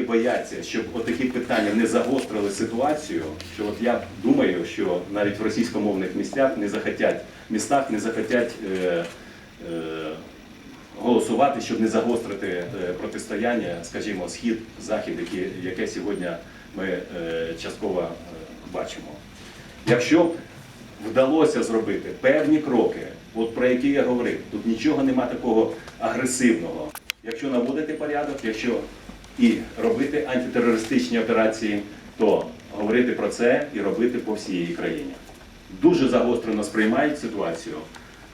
бояться, щоб отакі питання не загострили ситуацію, що от я думаю, що навіть в російськомовних місцях не захотять, містах не захотять е, е, голосувати, щоб не загострити е, протистояння, скажімо, схід, захід, яке сьогодні ми е, частково е, бачимо. Якщо б вдалося зробити певні кроки, от про які я говорив, тут нічого нема такого агресивного. Якщо наводити порядок, якщо і робити антитерористичні операції, то говорити про це і робити по всій країні. Дуже загострено сприймають ситуацію.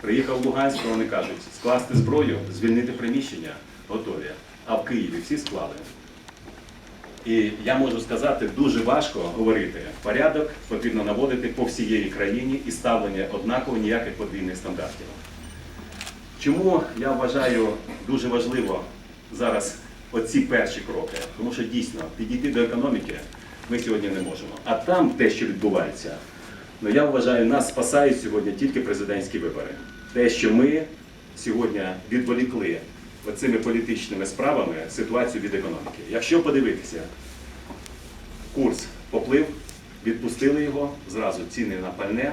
Приїхав в Луганськ, вони кажуть, скласти зброю, звільнити приміщення, готові. А в Києві всі склали. І я можу сказати, дуже важко говорити. Порядок потрібно наводити по всієї країні і ставлення однаково ніяких подвійних стандартів. Чому я вважаю дуже важливо зараз оці перші кроки? Тому що дійсно підійти до економіки ми сьогодні не можемо. А там те, що відбувається, ну я вважаю, нас спасають сьогодні тільки президентські вибори. Те, що ми сьогодні відволікли цими політичними справами ситуацію від економіки. Якщо подивитися, курс поплив, відпустили його, зразу ціни на пальне,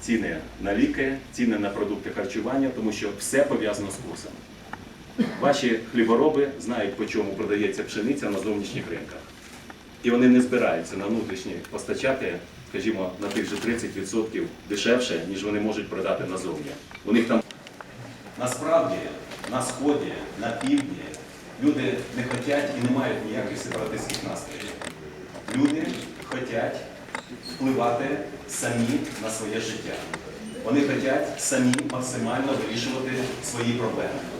ціни на ліки, ціни на продукти харчування, тому що все пов'язано з курсом. Ваші хлібороби знають, по чому продається пшениця на зовнішніх ринках. І вони не збираються на внутрішні постачати, скажімо, на тих же 30% дешевше, ніж вони можуть продати назовні. У них там насправді на сході, на півдні люди не хочуть і не мають ніяких сепаратистських настроїв. Люди хочуть впливати самі на своє життя. Вони хочуть самі максимально вирішувати свої проблеми.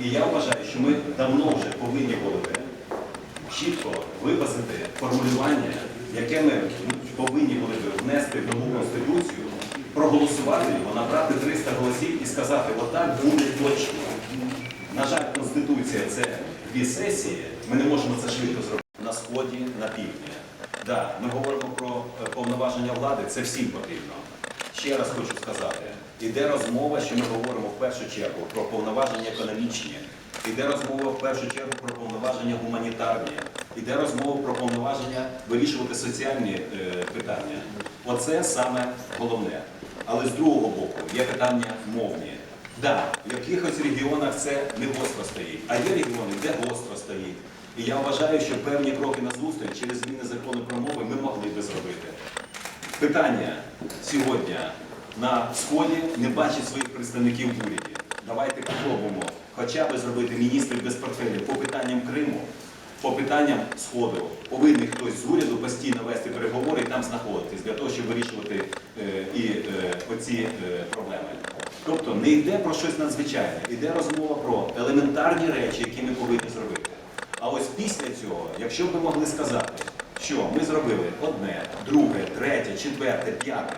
І я вважаю, що ми давно вже повинні були чітко виписати формулювання, яке ми повинні були б внести в нову конституцію, проголосувати його, набрати 300 голосів і сказати, отак буде точно. На жаль, конституція це дві сесії. Ми не можемо це швидко зробити на сході, на півдні. Да, ми говоримо про е, повноваження влади, це всім потрібно. Ще раз хочу сказати, іде розмова, що ми говоримо в першу чергу про повноваження економічні, іде розмова в першу чергу про повноваження гуманітарні, іде розмова про повноваження вирішувати соціальні е, питання. Оце саме головне. Але з другого боку є питання мовні. Да, в якихось регіонах це не гостро стоїть, а є регіони, де гостро стоїть. І я вважаю, що певні кроки назустріч через зміни закону про мови ми могли би зробити. Питання сьогодні на сході не бачить своїх представників в уряді. Давайте спробуємо хоча б зробити міністрів без портфелів по питанням Криму, по питанням Сходу. Повинен хтось з уряду постійно вести переговори і там знаходитись для того, щоб вирішувати е, і е, оці е, проблеми. Тобто не йде про щось надзвичайне, йде розмова про елементарні речі, які ми повинні зробити. А ось після цього, якщо б ми могли сказати, що ми зробили одне, друге, третє, четверте, п'яте,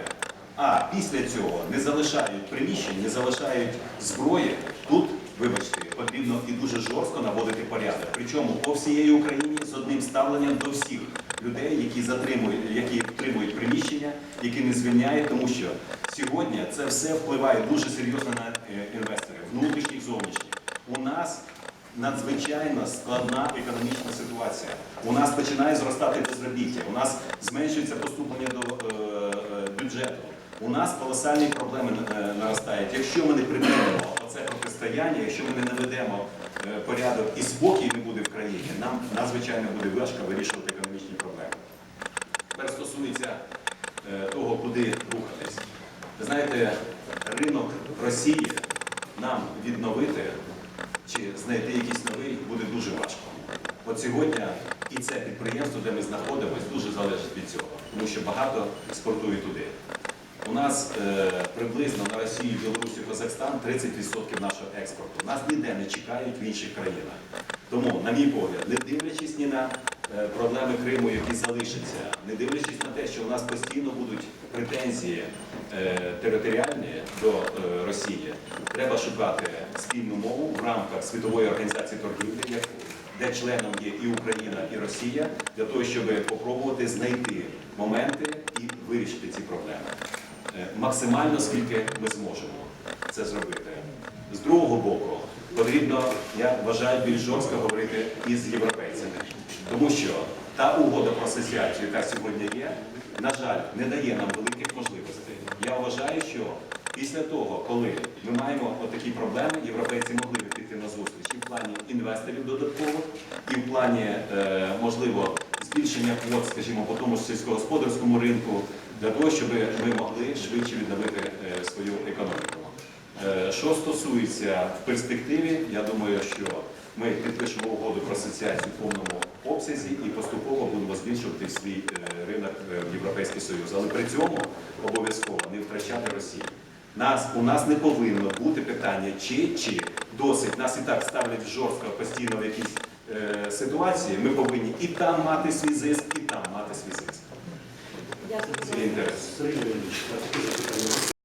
а після цього не залишають приміщень, не залишають зброї, тут, вибачте, потрібно і дуже жорстко наводити порядок. Причому по всієї Україні з одним ставленням до всіх людей, які затримують, які отримують приміщення, які не звільняють, тому що сьогодні це все впливає дуже серйозно на е, інвесторів, внутрішніх, зовнішніх. У нас надзвичайно складна економічна ситуація. У нас починає зростати безробіття, у нас зменшується поступлення до е, е, бюджету. У нас колосальні проблеми е, наростають. Якщо ми не припинимо оце протистояння, якщо ми не наведемо е, порядок і спокій не буде в країні, нам надзвичайно буде важко вирішувати економічні проблеми. Тепер стосується того, куди рухатись. Ви знаєте, ринок Росії нам відновити чи знайти якийсь новий буде дуже важко. От сьогодні і це підприємство, де ми знаходимося, дуже залежить від цього, тому що багато експортує туди. У нас е, приблизно на Росію, Білорусі, Казахстан 30% нашого експорту. Нас ніде не чекають в інших країнах. Тому, на мій погляд, не дивлячись ні на е, проблеми Криму, які залишаться, не дивлячись на те, що у нас постійно будуть претензії е, територіальні до е, Росії, треба шукати спільну мову в рамках світової організації торгівлі, де членом є і Україна, і Росія, для того, щоб спробувати знайти моменти і вирішити ці проблеми. Е, Максимально скільки ми зможемо це зробити. З другого боку, потрібно, я вважаю, більш жорстко говорити із європейцями. Тому що та угода про асоціацію, яка сьогодні є, на жаль, не дає нам великих можливостей. Я вважаю, що після того, коли ми маємо отакі проблеми, європейці могли б піти на зустріч і в плані інвесторів додатково, і в плані, е, можливо, збільшення квот, скажімо, по тому ж сільськогосподарському ринку, для того, щоб ми могли швидше відновити е, свою економіку. Е, Що стосується в перспективі, я думаю, що ми підпишемо угоду про асоціацію в повному обсязі і поступово будемо збільшувати свій ринок в Європейський Союз. Але при цьому обов'язково не втрачати Росію. Нас, у нас не повинно бути питання чи чи досить. Нас і так ставлять жорстко постійно в якісь е, ситуації. Ми повинні і там мати свій зиск, і там мати свій зиск. Дякую. Свій інтерес.